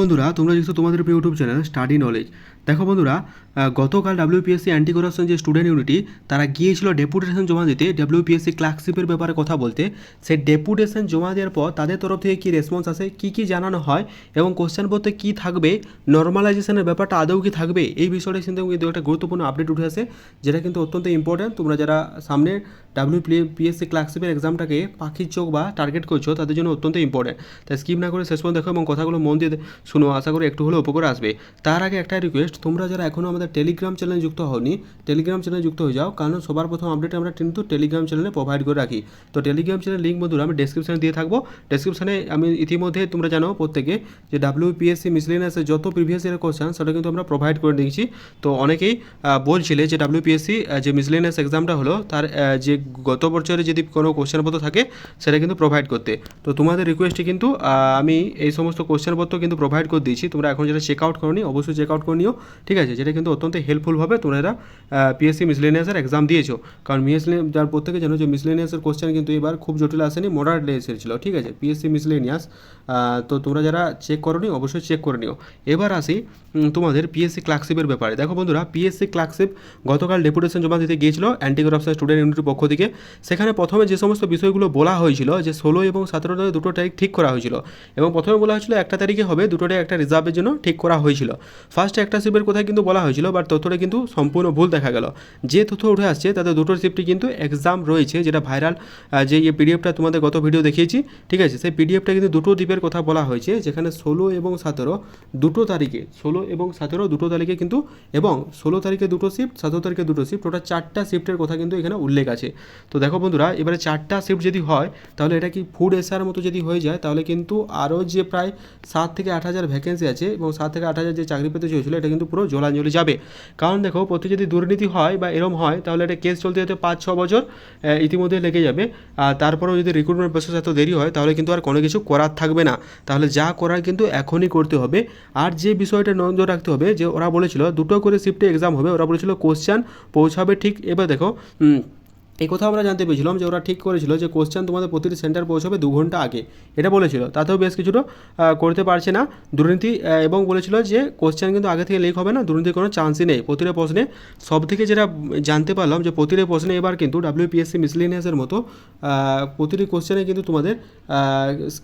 বন্ধুরা, তোমরা দেখছ তোমাদের ইউটিউব চ্যানেল স্টাডি নলেজ দেখো বন্ধুরা গতকাল ডাব্লিউপিএসসি অ্যান্টি করাপশন যে স্টুডেন্ট ইউনিটি তারা গিয়েছিল ডেপুটেশন জমা দিতে ডাব্লিউপিএসসি ক্লার্কশিপের ব্যাপারে কথা বলতে। সেই ডেপুটেশন জমা দেওয়ার পর তাদের তরফ থেকে কী রেসপন্স আসে, কী কী জানানো হয়, এবং কোশ্চেন পত্রে কী থাকবে নর্মালাইজেশনের ব্যাপারটা আদৌ কি থাকবে, এই বিষয়টা কিন্তু কিন্তু একটা গুরুত্বপূর্ণ আপডেট উঠে আসে, যেটা কিন্তু অত্যন্ত ইম্পর্ট্যান্ট তোমরা যারা সামনে ডাব্লিউ পিএসসি ক্লার্কশিপের এক্সামটাকে পাখির চোখ বা টার্গেট করছ, তাদের জন্য অত্যন্ত ইম্পর্ট্যান্ট তাই স্কিপ না করে শেষ পর্যন্ত দেখো এবং কথাগুলো মন দিয়ে শুনো, আশা করি একটু হলেও উপকার আসবে। তার আগে একটা রিকোয়েস্ট তোমরা যারা এখনও আমাদের টেলিগ্রাম চ্যানেলে যুক্ত হওনি টেলিগ্রাম চ্যানেলে যুক্ত হয়ে যাও, কারণ সবার প্রথম আপডেট আমরা কিন্তু টেলিগ্রাম চ্যানেলে প্রোভাইড করে রাখি। তো টেলিগ্রাম চ্যানেল লিঙ্ক বন্ধুরা আমি ডেসক্রিপশনে দিয়ে থাকব। ডেসক্রিপশনে আমি ইতিমধ্যে তোমরা জানো প্রত্যেকে যে ডাব্লিউ পিএসসি মিসলিনাসের যত প্রিভিয়াস ইয়ারের কোশ্চেন সেটা কিন্তু আমরা প্রোভাইড করে দিয়েছি। তো অনেকেই বলছিলে যে ডাব্লিউ পিএসসি যে মিসলিনাস এক্সামটা হলো, তার যে গত বছরে যদি কোনো কোশ্চেনপত্র থাকে, সেটা কিন্তু প্রোভাইড করতে। তো তোমাদের রিকোয়েস্টে কিন্তু আমি এই সমস্ত কোশ্চেনপত্র কিন্তু প্রোভাইড করে দিয়েছি, তোমরা এখন যেটা চেক আউট করো অবশ্যই চেক আউট করে নিও, ঠিক আছে? যেটা কিন্তু অত্যন্ত হেল্পফুল হবে তোমরা পিএসসি মিসলেনিয়াসের এক্সাম দিয়েছ। কারণ মিসলে যার প্রত্যেকে জানো যে মিসলেনিয়াসের কোশ্চেন কিন্তু এবার খুব জটিল আসেনি মডারেটলি এসেছিল ঠিক আছে? পিএসসি মিসলেনিয়াস তো তোমরা যারা চেক করোনি, অবশ্যই চেক করে নিও। এবার আসি তোমাদের পিএসসি ক্লার্কশিপের ব্যাপারে। দেখো বন্ধুরা পিএসসি ক্লার্কশিপ গতকাল ডেপুটেশন জমা দিতে গিয়েছিল অ্যান্টি করাপশন স্টুডেন্ট ইউনিটির পক্ষ থেকে। সেখানে প্রথমে যে সমস্ত বিষয়গুলো বলা হয়েছিল, যে ষোলো এবং সতেরো তারিখ দুটো তারিখ ঠিক করা হয়েছিল, এবং প্রথমে বলা হয়েছিল একটা তারিখে হবে দুটোটাই একটা রিজার্ভের জন্য ঠিক করা হয়েছিল। ফার্স্ট একটা শিফের কথা কিন্তু বলা হয়েছিল বাট তথ্যটা কিন্তু সম্পূর্ণ ভুল দেখা গেল। যে তথ্য উঠে আসছে তাদের দুটোর শিফটই কিন্তু এক্সাম রয়েছে, যেটা ভাইরাল যে এই পিডিএফটা তোমাদের গত ভিডিও দেখিয়েছি, ঠিক আছে? সেই পিডিএফটা কিন্তু দুটো দ্বীপের কথা বলা হয়েছে, যেখানে ষোলো এবং সতেরো দুটো তারিখে, ষোলো এবং সতেরো দুটো তারিখে কিন্তু, এবং ষোলো তারিখে দুটো শিফট সতেরো তারিখে দুটো শিফট ওটা চারটা শিফটের কথা কিন্তু এখানে উল্লেখ আছে। তো দেখো বন্ধুরা, এবারে চারটা শিফট যদি হয়, তাহলে এটা কি ফুড এসার মতো যদি হয়ে যায়, তাহলে কিন্তু আরও যে প্রায় সাত থেকে আট হাজার ভ্যাকেন্সি আছে এবং সাত থেকে আট হাজার যে চাকরি পেতে চেয়েছিল, এটা কিন্তু পুরো জলাঞ্জলি যাবে। কারণ দেখো প্রতি যদি দুর্নীতি হয় বা এরম হয়, তাহলে এটা কেস চলতে যেতে পাঁচ, ছ বছর ইতিমধ্যে লেগে যাবে। আর তারপরেও যদি রিক্রুটমেন্ট প্রসেস এত দেরি হয়, তাহলে কিন্তু আর কোনো কিছু করার থাকবে না। তাহলে যা করার কিন্তু এখনই করতে হবে। আর যে বিষয়টা নজর রাখতে হবে, যে ওরা বলেছিল, দুটো করে শিফটে এক্সাম হবে, ওরা বলেছিল কোশ্চেন পৌঁছাবে ঠিক, এবার দেখো এই কথা আমরা জানতে পেরেছিলাম যে ওরা ঠিক করেছিল যে কোশ্চেন তোমাদের প্রতিটি সেন্টার পৌঁছাবে দু ঘণ্টা আগে। এটা বলেছিল। তাতেও বেশ কিছুটা করতে পারছে না দুর্নীতি এবং বলেছিল যে কোশ্চেন কিন্তু আগে থেকে লিক হবে না, দুর্নীতির কোনো চান্সই নেই। প্রতিটা প্রশ্নে সব থেকে যেটা জানতে পারলাম যে প্রতিটা প্রশ্নে এবার কিন্তু ডাব্লিউপিএসসি মিসলিনিয়াসের মতো প্রতিটি কোশ্চেনে কিন্তু তোমাদের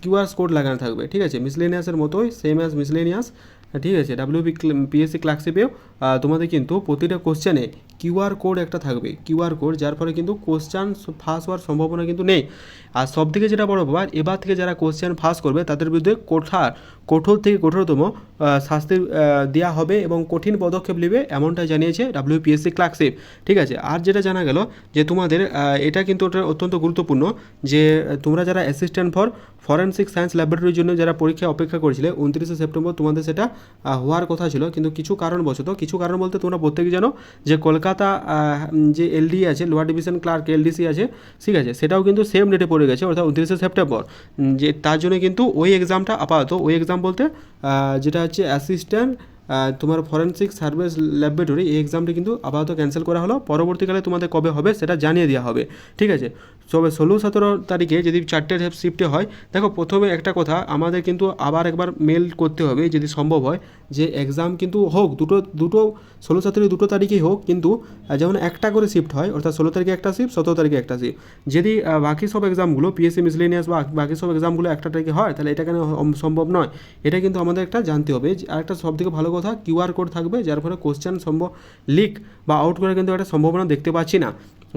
কিউআর কোড লাগানো থাকবে। ঠিক আছে? মিসলেনিয়াসের মতোই সেম অ্যাজ মিসলেনিয়াস ঠিক আছে। ডাব্লিউ পিএসসি ক্লার্কশিপেও তোমাদের কিন্তু প্রতিটা কোশ্চেনে কিউআর কোড একটা থাকবে। কিউআর কোড যার ফলে কিন্তু কোশ্চেন ফাঁস হওয়ার সম্ভাবনা কিন্তু নেই। আর সব থেকে যেটা বড় ব্যাপার, এবার থেকে যারা কোশ্চেন ফাঁস করবে, তাদের বিরুদ্ধে কোঠার, কঠোর থেকে কঠোরতম শাস্তি দেওয়া হবে এবং কঠিন পদক্ষেপ নেবে এমনটা জানিয়েছে ডাব্লিউপিএসসি ক্লার্কশিপ ঠিক আছে? আর যেটা জানা গেল যে তোমাদের এটা কিন্তু ওটা অত্যন্ত গুরুত্বপূর্ণ যে, তোমরা যারা অ্যাসিস্ট্যান্ট ফর ফরেন্সিক সায়েন্স ল্যাবরেটরির জন্য যারা পরীক্ষা অপেক্ষা করেছিলে, উনত্রিশে সেপ্টেম্বর তোমাদের সেটা হওয়ার কথা ছিল। কিন্তু কিছু কারণবশত, কিছু কারণ বলতে তোমরা প্রত্যেকে জানো যে কলকাতা যে এলডি আছে লোয়ার ডিভিশন ক্লার্ক এলডিসি আছে, ঠিক আছে? সেটাও কিন্তু সেম ডেটে পড়ে গেছে, অর্থাৎ উনত্রিশে সেপ্টেম্বর যে, তার জন্য কিন্তু ওই এক্সামটা আপাতত, ওই এক্সাম বলতে যেটা হচ্ছে অ্যাসিস্ট্যান্ট তোমার ফরেন্সিক সার্ভিস ল্যাবরেটরি এই এক্সামটি কিন্তু আপাতত ক্যান্সেল করা হলো। পরবর্তীকালে তোমাদের কবে হবে সেটা জানিয়ে দেওয়া হবে, ঠিক আছে? তবে ষোলো সতেরো তারিখে যদি চারটে শিফটে হয়, দেখো প্রথমে একটা কথা, আমাদের কিন্তু আবার একবার মেল করতে হবে যদি সম্ভব হয়, যে এক্সাম কিন্তু হোক, দুটো দুটো, ষোলো সতেরো দুটো তারিখেই হোক, কিন্তু যেমন একটা করে শিফট হয়, অর্থাৎ ষোলো তারিখে একটা শিফট সতেরো তারিখে একটা শিফট যদি বাকি সব এক্সামগুলো পিএসসি মিসলেনিয়াস বা বাকি সব এক্সামগুলো একটা তারিখে হয়, তাহলে এটা কেন সম্ভব নয়? এটা কিন্তু আমাদের একটা জানতে হবে। যে আরেকটা সবথেকে ভালো কথা কিউআর কোড থাকবে, যার ফলে কোশ্চেন সম্ভব লিক বা আউট করার কিন্তু একটা সম্ভাবনা দেখতে পাচ্ছি না।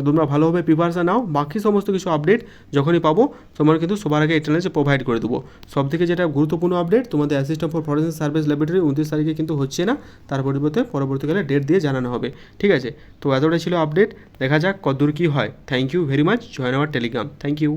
তোমরা ভালোভাবে প্রিপারেশান নাও। বাকি সমস্ত কিছু আপডেট যখনই পাবো, তোমার কিন্তু সবার আগে এই প্রোভাইড করে দেবো। সব থেকে যেটা গুরুত্বপূর্ণ আপডেট তোমাদের assistant for forensic service laboratory উনত্রিশ তারিখে কিন্তু হচ্ছে না, তার পরিবর্তে পরবর্তীকালে ডেট দিয়ে জানানো হবে। ঠিক আছে? তো এতটাই ছিল আপডেট দেখা যাক কদ্দূর কী হয়। Thank you very much join our Telegram thank you